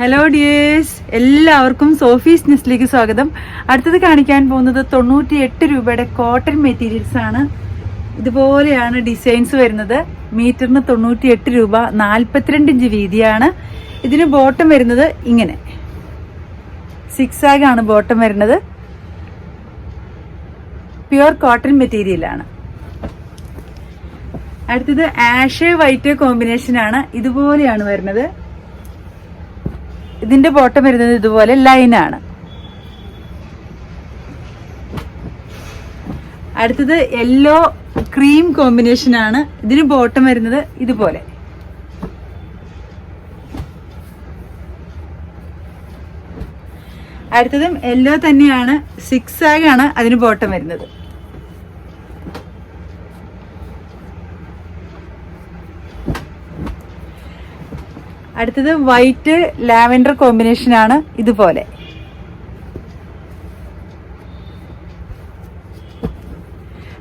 Hello dears എല്ലാവർക്കും Sophie's നെസ്റ്റിലേക്ക് സ്വാഗതം. അടുത്തത് കാണിക്കാൻ പോകുന്നത് തൊണ്ണൂറ്റി എട്ട് രൂപയുടെ കോട്ടൺ മെറ്റീരിയൽസ് ആണ്. ഇതുപോലെയാണ് ഡിസൈൻസ് വരുന്നത്. മീറ്ററിന് തൊണ്ണൂറ്റി എട്ട് രൂപ നാൽപ്പത്തിരണ്ട് ഇഞ്ച് വീതിയാണ്. ഇതിന് ബോട്ടം വരുന്നത് ഇങ്ങനെ. സിക്സ് ആണ് ബോട്ടം വരുന്നത്. പ്യുവർ കോട്ടൺ മെറ്റീരിയലാണ് അടുത്തത് ആഷ് വൈറ്റ് കോമ്പിനേഷൻ ആണ്. ഇതുപോലെയാണ് വരുന്നത്. ഇതിന്റെ ബോട്ടം വരുന്നത് ഇതുപോലെ ലൈനാണ് അടുത്തത് യെല്ലോ ക്രീം കോമ്പിനേഷൻ ആണ്. ഇതിന് ബോട്ടം വരുന്നത് ഇതുപോലെ. അടുത്തതും യെല്ലോ തന്നെയാണ്. സിക്സ് ആഗാണ് അതിന് ബോട്ടം വരുന്നത്. അടുത്തത് വൈറ്റ് ലാവൻഡർ കോമ്പിനേഷൻ ആണ് ഇതുപോലെ.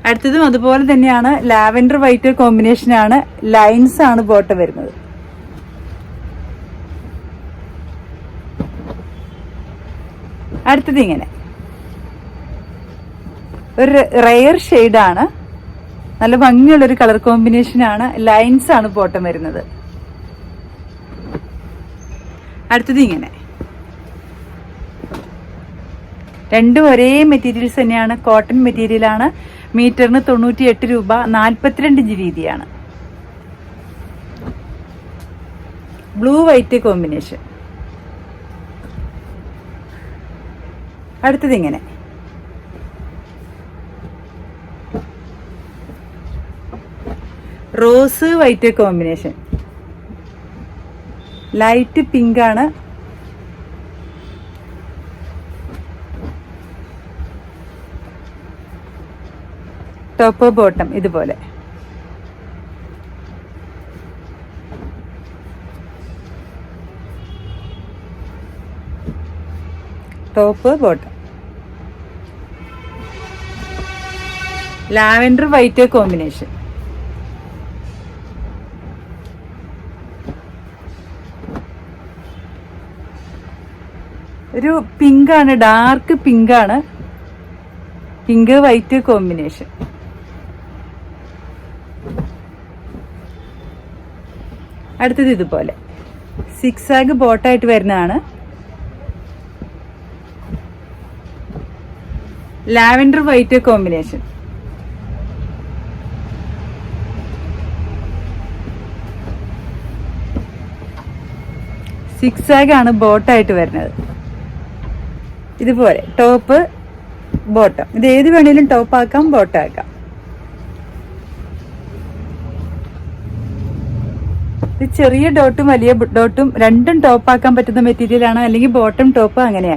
അടുത്തതും അതുപോലെ തന്നെയാണ് ലാവൻഡർ വൈറ്റ് കോമ്പിനേഷൻ ആണ് ലൈൻസ് ആണ് ബോട്ടം വരുന്നത്. അടുത്തത് ഇങ്ങനെ. ഒരു റെയർ ഷെയ്ഡാണ്. നല്ല ഭംഗിയുള്ളൊരു കളർ കോമ്പിനേഷൻ ആണ് ലൈൻസ് ആണ് ബോട്ടം വരുന്നത്. അടുത്തത് ഇങ്ങനെ. രണ്ടും ഒരേ മെറ്റീരിയൽസ് തന്നെയാണ്. കോട്ടൺ മെറ്റീരിയൽ ആണ്. മീറ്ററിന് തൊണ്ണൂറ്റി എട്ട് രൂപ നാൽപ്പത്തിരണ്ട് ഇഞ്ച് വീതിയാണ് ബ്ലൂ വൈറ്റ് കോമ്പിനേഷൻ അടുത്തത് ഇങ്ങനെ. Rose white combination light pink ആണ്. ടോപ്പ് ബോട്ടം ഇതുപോലെ. Top bottom lavender white combination ഒരു പിങ്കാണ് ഡാർക്ക് പിങ്കാണ്. Pink white combination. അടുത്തത് ഇതുപോലെ. സിക്സ് ആഗ് ബോട്ടായിട്ട് വരുന്നതാണ്. Lavender white combination. സിക്സ് ആഗ് ആണ് ബോട്ടായിട്ട് വരുന്നത്. ഇതുപോലെ. ടോപ്പ് ബോട്ടം ഇത് ഏത് വേണേലും ടോപ്പ് ആക്കാം ബോട്ടം ആക്കാം. ഇത് ചെറിയ ഡോട്ടും വലിയ ഡോട്ടും രണ്ടും ടോപ്പ് ആക്കാൻ പറ്റുന്ന മെറ്റീരിയൽ ആണ്? അല്ലെങ്കിൽ ബോട്ടം ടോപ്പ് അങ്ങനെ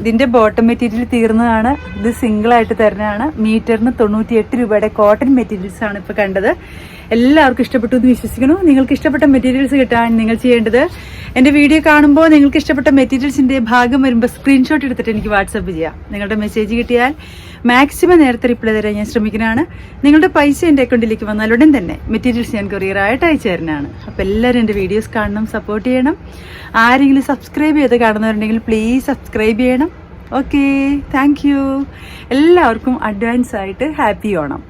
ഇതിന്റെ ബോട്ടം മെറ്റീരിയൽ തീർന്നതാണ്. ഇത് സിംഗിൾ ആയിട്ട് തരുന്നതാണ്. മീറ്ററിന് തൊണ്ണൂറ്റി എട്ട് രൂപയുടെ കോട്ടൺ മെറ്റീരിയൽസ് ആണ് ഇപ്പൊ കണ്ടത്. എല്ലാവർക്കും ഇഷ്ടപ്പെട്ടു എന്ന് വിശ്വസിക്കുന്നു. നിങ്ങൾക്ക് ഇഷ്ടപ്പെട്ട മെറ്റീരിയൽസ് കിട്ടാൻ നിങ്ങൾ ചെയ്യേണ്ടത് എന്റെ വീഡിയോ കാണുമ്പോൾ നിങ്ങൾക്ക് ഇഷ്ടപ്പെട്ട മെറ്റീരിയൽസിന്റെ ഭാഗം വരുമ്പോൾ സ്ക്രീൻഷോട്ട് എടുത്തിട്ട് എനിക്ക് വാട്സപ്പ് ചെയ്യാം. നിങ്ങളുടെ മെസ്സേജ് കിട്ടിയാൽ മാക്സിമം നേരത്തെ റിപ്ലൈ തരാൻ ഞാൻ ശ്രമിക്കുന്നതാണ്. നിങ്ങളുടെ പൈസ എന്റെ അക്കൗണ്ടിലേക്ക് വന്നാൽ ഉടൻ തന്നെ മെറ്റീരിയൽസ് ഞാൻ കൊറിയറായിട്ട് അയച്ചു തരുന്നതാണ്. അപ്പോൾ എല്ലാവരും എന്റെ വീഡിയോസ് കാണണം സപ്പോർട്ട് ചെയ്യണം. ആരെങ്കിലും സബ്സ്ക്രൈബ് ചെയ്ത് കാണുന്നവരുണ്ടെങ്കിൽ പ്ലീസ് സബ്സ്ക്രൈബ് ചെയ്യണം. ഓക്കെ താങ്ക് യു എല്ലാവർക്കും അഡ്വാൻസ് ആയിട്ട് ഹാപ്പി ഓണം